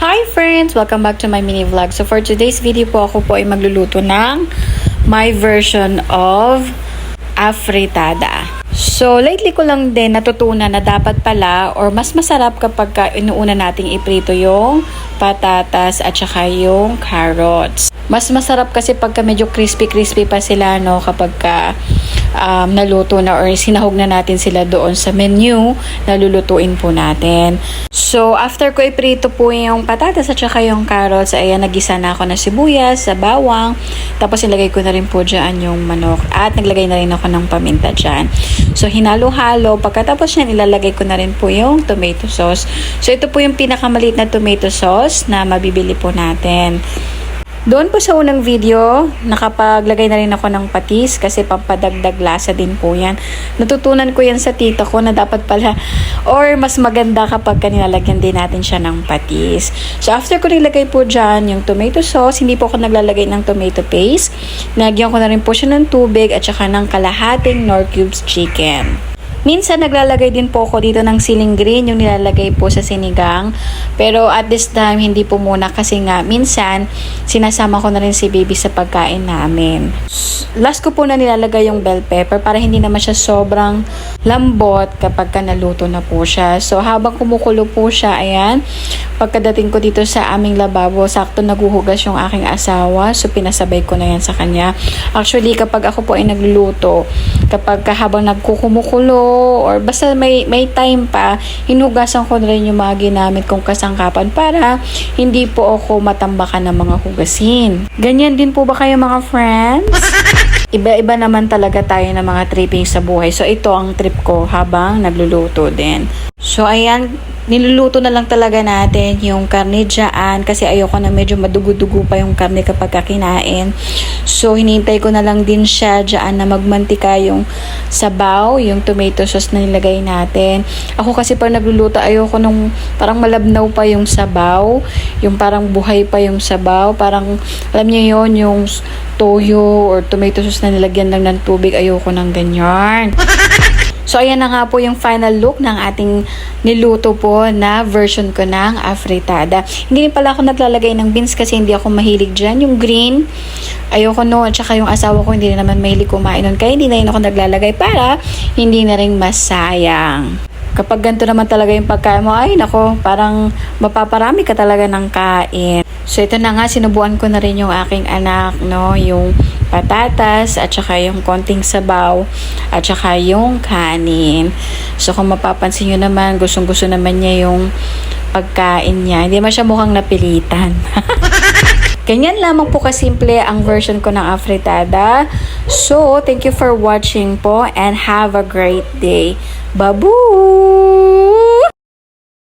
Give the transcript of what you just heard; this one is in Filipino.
Hi friends! Welcome back to my mini vlog. So for today's video po, ako po ay magluluto ng my version of afritada. So, lately ko lang din natutunan na dapat pala or mas masarap kapag ka inuuna nating iprito yung patatas at saka yung carrots. Mas masarap kasi pagka medyo crispy-crispy pa sila no kapag ka um, naluto na or sinahog na natin sila doon sa menu na lulutuin po natin. So, after ko iprito po yung patatas at saka yung carrots, ayan, nagisa na ako ng sibuyas, sa bawang, tapos ilagay ko na rin po dyan yung manok at naglagay na rin ako ng paminta dyan. So, hinalo-halo. Pagkatapos yan, ilalagay ko na rin po yung tomato sauce. So, ito po yung pinakamalit na tomato sauce na mabibili po natin. Doon po sa unang video, nakapaglagay na rin ako ng patis kasi pampadagdag lasa din po yan. Natutunan ko yan sa tita ko na dapat pala or mas maganda kapag nilalagyan din natin siya ng patis. So after ko nilagay po dyan yung tomato sauce, hindi po ako naglalagay ng tomato paste. Nagyan ko na rin po siya ng tubig at saka ng kalahating nor cubes chicken. Minsan naglalagay din po ako dito ng siling green yung nilalagay po sa sinigang. Pero at this time hindi po muna kasi nga minsan sinasama ko na rin si baby sa pagkain namin. Last ko po na nilalagay yung bell pepper para hindi naman siya sobrang lambot kapag ka naluto na po siya. So habang kumukulo po siya, ayan, pagkadating ko dito sa aming lababo, sakto naguhugas yung aking asawa. So pinasabay ko na yan sa kanya. Actually kapag ako po ay nagluluto, kapag ka habang nagkukumukulo or basta may, may time pa, hinugasan ko na rin yung mga ginamit kong kasangkapan para hindi po ako matambakan ng mga hugasin. Ganyan din po ba kayo mga friends? Iba-iba naman talaga tayo ng mga tripping sa buhay. So, ito ang trip ko habang nagluluto din. So, ayan, niluluto na lang talaga natin yung karne dyan kasi ayoko na medyo madugo-dugo pa yung karne kapag kinain. So, hinintay ko na lang din siya dyan na magmantika yung sabaw, yung tomato sauce na nilagay natin. Ako kasi pag nagluluto, ayoko nung parang malabnaw pa yung sabaw, yung parang buhay pa yung sabaw, parang alam niyo yon yung toyo or tomato sauce na nilagyan lang ng tubig, ayoko ng ganyan. So, ayan na nga po yung final look ng ating niluto po na version ko ng afritada. Hindi pala ako naglalagay ng beans kasi hindi ako mahilig dyan. Yung green, ayoko no. At saka yung asawa ko hindi rin naman mahilig kumain nun. Kaya hindi na rin ako naglalagay para hindi na rin masayang. Kapag ganito naman talaga yung pagkain mo, ay nako, parang mapaparami ka talaga ng kain. So, ito na nga, sinubuan ko na rin yung aking anak, no, yung patatas, at saka yung konting sabaw, at saka yung kanin. So, kung mapapansin nyo naman, gustong-gusto naman niya yung pagkain niya. Hindi man siya mukhang napilitan. Ganyan lamang po kasimple ang version ko ng afritada. So, thank you for watching po and have a great day. Babu!